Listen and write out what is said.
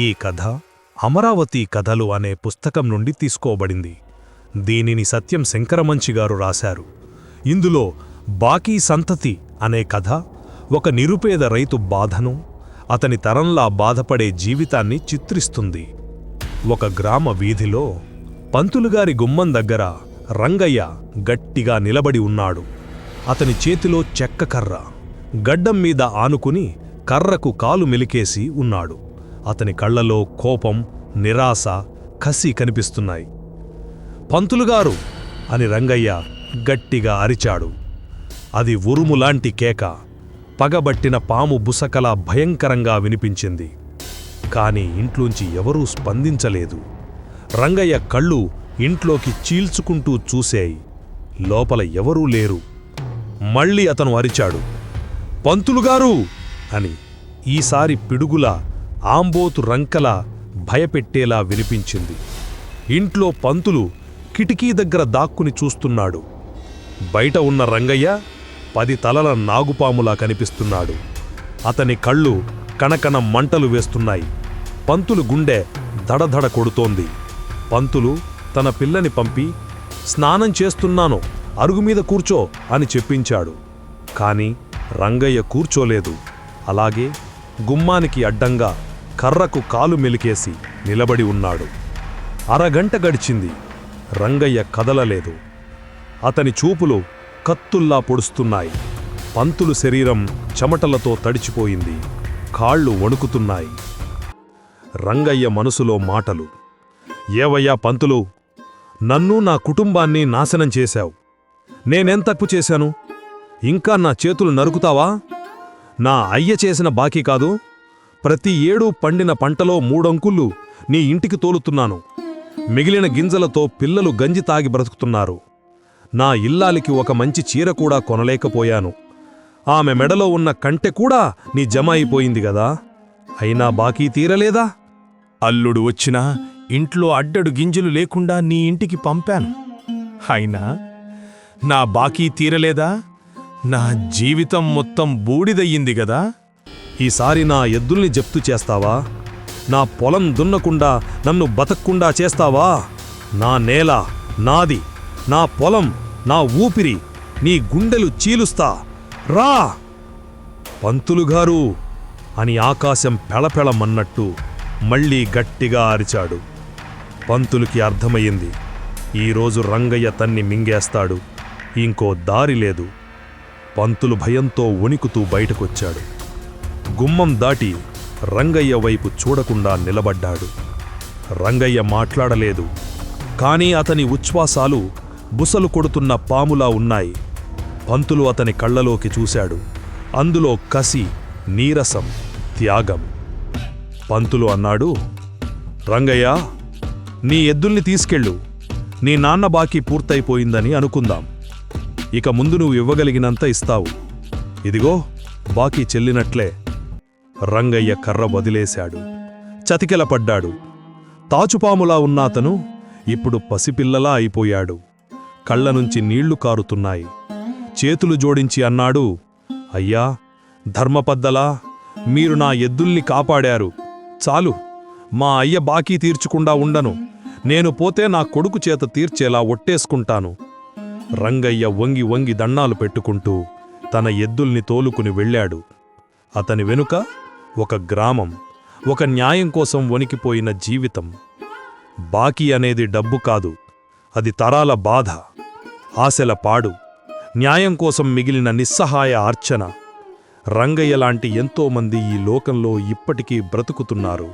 ఈ కథ అమరావతి కథలు అనే పుస్తకం నుండి తీసుకోబడింది. దీనిని సత్యం శంకరమంచి గారు రాశారు. ఇందులో బాకీ సంతతి అనే కథ ఒక నిరుపేద రైతు బాధను అతని తరంలా బాధపడే జీవితాన్ని చిత్రిస్తుంది. ఒక గ్రామ వీధిలో పంతులుగారి గుమ్మం దగ్గర రంగయ్య గట్టిగా నిలబడి ఉన్నాడు. అతని చేతిలో చెక్క కర్ర గడ్డం మీద ఆనుకుని కర్రకు కాలు మెలికేసి ఉన్నాడు. అతని కళ్ళలో కోపం నిరాశ కసి కనిపిస్తున్నాయి. పంతులుగారు అని రంగయ్య గట్టిగా అరిచాడు. అది ఉరుములాంటి కేక. పగబట్టిన పాము బుసకలా భయంకరంగా వినిపించింది. కాని ఇంట్లోంచి ఎవరూ స్పందించలేదు. రంగయ్య కళ్ళు ఇంట్లోకి చీల్చుకుంటూ చూశాయి లోపల ఎవరూ లేరు. మళ్ళీ అతను అరిచాడు. పంతులుగారు అని ఈసారి పిడుగులా ఆంబోతు రంకల భయపెట్టేలా వినిపించింది. ఇంట్లో పంతులు కిటికీ దగ్గర దాక్కుని చూస్తున్నాడు. బయట ఉన్న రంగయ్య పది తలల నాగుపాములా కనిపిస్తున్నాడు. అతని కళ్ళు కణకణ మంటలు వేస్తున్నాయి. పంతులు గుండె దడదడ కొడుతోంది. పంతులు తన పిల్లని పంపి స్నానం చేస్తున్నాను అరుగుమీద కూర్చో అని చెప్పించాడు. కాని రంగయ్య కూర్చోలేదు. అలాగే గుమ్మానికి అడ్డంగా కర్రకు కాలు మెలికేసి నిలబడి ఉన్నాడు. అరగంట గడిచింది. రంగయ్య కదలలేదు. అతని చూపులు కత్తుల్లా పొడుస్తున్నాయి. పంతులు శరీరం చెమటలతో తడిచిపోయింది. కాళ్ళు వణుకుతున్నాయి. రంగయ్య మనసులో మాటలు. ఏవయ్యా పంతులు నన్ను నా కుటుంబాన్ని నాశనం చేశావు. నేనెం తప్పు చేశాను? ఇంకా నా చేతులు నరుకుతావా? నా అయ్య చేసిన బాకీ కాదు. ప్రతి ఏడూ పండిన పంటలో మూడంకుళ్ళు నీ ఇంటికి తోలుతున్నాను. మిగిలిన గింజలతో పిల్లలు గంజి తాగి బ్రతుకుతున్నారు. నా ఇల్లాలికి ఒక మంచి చీర కూడా కొనలేకపోయాను. ఆమె మెడలో ఉన్న కంటె కూడా నీ జమ అయిపోయింది గదా? అయినా బాకీ తీరలేదా? అల్లుడు వచ్చినా ఇంట్లో అడ్డడు గింజలు లేకుండా నీ ఇంటికి పంపాను. అయినా నా బాకీ తీరలేదా? నా జీవితం మొత్తం బూడిదయ్యింది గదా? ఈసారి నా ఎద్దుల్ని జప్తు చేస్తావా? నా పొలం దున్నకుండా నన్ను బతక్కుండా చేస్తావా? నా నేల నాది నా పొలం నా ఊపిరి నీ గుండెలు చీలుస్తా. రా! పంతులుగారు అని ఆకాశం పెళపెళమన్నట్టు మళ్ళీ గట్టిగా అరిచాడు. పంతులకి అర్థమయ్యింది. ఈరోజు రంగయ్య తన్ని మింగేస్తాడు. ఇంకో దారి లేదు. పంతులు భయంతో వణుకుతూ బయటకొచ్చాడు. గుమ్మం దాటి రంగయ్య వైపు చూడకుండా నిలబడ్డాడు. రంగయ్య మాట్లాడలేదు. కానీ అతని ఉచ్ఛ్వాసాలు బుసలు కొడుతున్న పాములా ఉన్నాయి. పంతులు అతని కళ్ళలోకి చూశాడు. అందులో కసి నీరసం త్యాగం. పంతులు అన్నాడు రంగయ్య నీ ఎద్దుల్ని తీసుకెళ్ళు. నీ నాన్న బాకీ పూర్తయిపోయిందని అనుకుందాం. ఇక ముందు నువ్వు ఇవ్వగలిగినంత ఇస్తావు. ఇదిగో బాకీ చెల్లినట్లే. రంగయ్య కర్ర వదిలేశాడు. చతికెలపడ్డాడు. తాచుపాములా ఉన్న అతను ఇప్పుడు పసిపిల్లలా అయిపోయాడు. కళ్ళ నుంచి నీళ్ళు కారుతున్నాయి. చేతులు జోడించి అన్నాడు అయ్యా ధర్మపద్దలా మీరు నా ఎద్దుల్ని కాపాడారు. చాలు మా అయ్య బాకీ తీర్చకుండా ఉండను. నేను పోతే నా కొడుకు చేత తీర్చేలా ఒట్టేసుకుంటాను. రంగయ్య వంగి వంగి దండాలు పెట్టుకుంటూ తన ఎద్దుల్ని తోలుకుని వెళ్ళాడు. అతని వెనుక ఒక గ్రామం ఒక న్యాయం కోసం వణికిపోయిన జీవితం. బాకీ అనేది డబ్బు కాదు అది తరాల బాధ ఆశల పాడు న్యాయం కోసం మిగిలిన నిస్సహాయ ఆర్చన రంగయ్య లాంటి ఎంతోమంది ఈ లోకంలో ఇప్పటికీ బ్రతుకుతున్నారు.